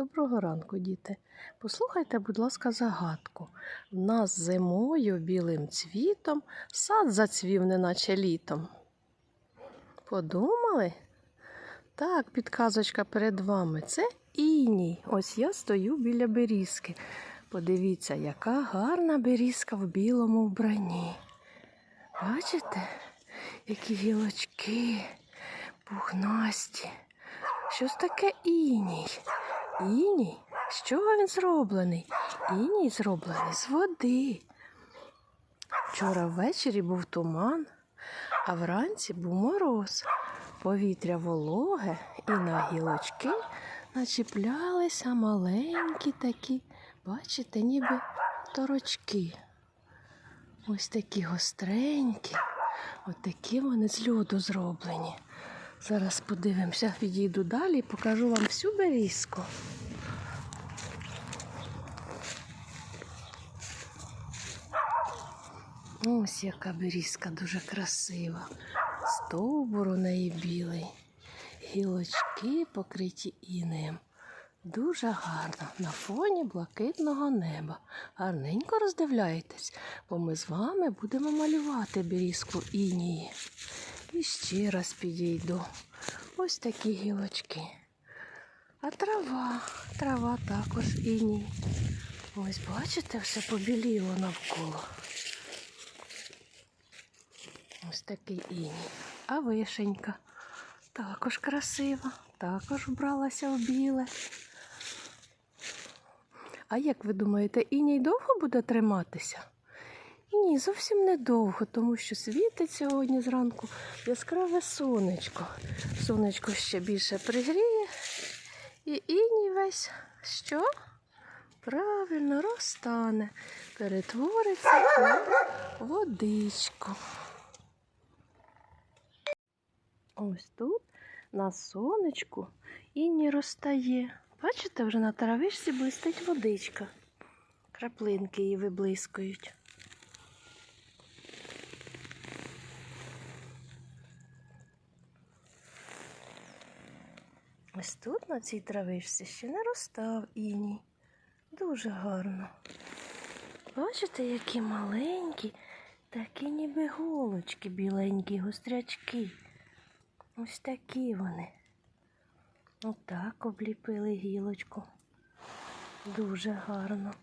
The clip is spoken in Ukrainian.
Доброго ранку, діти. Послухайте, будь ласка, загадку. В нас зимою білим цвітом сад зацвів, неначе літом. Подумали? Так, підказочка перед вами. Це іній. Ось я стою біля берізки. Подивіться, яка гарна берізка в білому вбранні. Бачите, які гілочки пухнасті. Щось таке іній. Іній? З чого він зроблений? Іній зроблений з води. Вчора ввечері був туман, а вранці був мороз. Повітря вологе і на гілочки начіплялися маленькі такі, бачите, ніби торочки. Ось такі гостренькі, отакі вони з льоду зроблені. Зараз подивимося, підійду далі і покажу вам всю берізку. Ось яка берізка дуже красива. Стовбур у неї білий. Гілочки покриті інеєм. Дуже гарно на фоні блакитного неба. Гарненько роздивляйтесь, бо ми з вами будемо малювати берізку інії. І ще раз підійду. Ось такі гілочки. А трава, трава також іній. Ось бачите, все побіліло навколо. Ось такий іній. А вишенька також красива, також вбралася в біле. А як ви думаєте, іній довго буде триматися? Ні, зовсім недовго, тому що світить сьогодні зранку яскраве сонечко. Сонечко ще більше пригріє, і іній весь що? Правильно розтане, перетвориться у водичку. Ось тут на сонечку іній розтає. Бачите, вже на травичці блистить водичка. Краплинки її виблискують. Ось тут на цій травишці ще не розстав іній. Дуже гарно. Бачите, які маленькі, такі ніби голочки біленькі, гострячки. Ось такі вони. Отак обліпили гілочку. Дуже гарно.